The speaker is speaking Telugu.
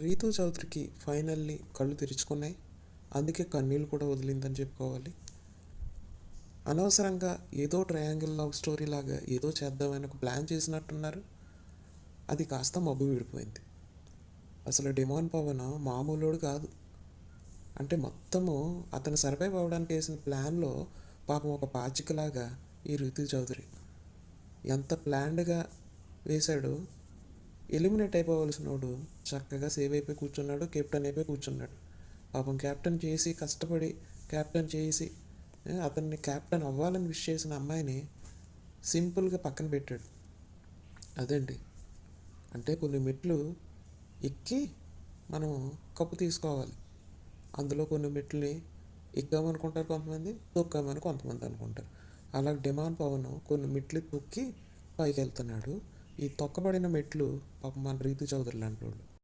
రీతు చౌదరికి ఫైనల్లీ కళ్ళు తెరుచుకున్నాయి. అందుకే కన్నీళ్ళు కూడా వదిలిందని చెప్పుకోవాలి. అనవసరంగా ఏదో ట్రయాంగిల్ లవ్ స్టోరీ లాగా ఏదో చేద్దామని ఒక ప్లాన్ చేసినట్టున్నారు. అది కాస్త మబ్బు విడిపోయింది. అసలు డిమాండ్ పవన్? మామూలుడు కాదు. అంటే మొత్తము అతను సర్వైవ్ అవ్వడానికి వేసిన ప్లాన్లో పాపం ఒక పాచికలాగా ఈ రితు చౌదరి ఎంత ప్లాన్డ్గా వేశాడో ఎలిమినేట్ అయిపోవలసినోడు చక్కగా సేవ్ అయిపోయి కూర్చున్నాడు కెప్టెన్ అయిపోయి కూర్చున్నాడు. పాపం కెప్టెన్ చేసి కష్టపడి కెప్టెన్ చేసి అతన్ని కెప్టెన్ అవ్వాలని విష్ చేసిన అమ్మాయిని సింపుల్గా పక్కన పెట్టాడు. అదండి అంటే కొన్ని మెట్లు ఎక్కి మనం కప్పు తీసుకోవాలి. అందులో కొన్ని మెట్లని ఎక్కామనుకుంటారు కొంతమంది తొక్కామని కొంతమంది అనుకుంటారు. అలా డిమాండ్ పవన్ కొన్ని మెట్లు తొక్కి పైకి వెళ్తున్నాడు ఈ తొక్కబడిన మెట్లు పాపం మన రీతు చౌదరి లాంటి వాళ్ళు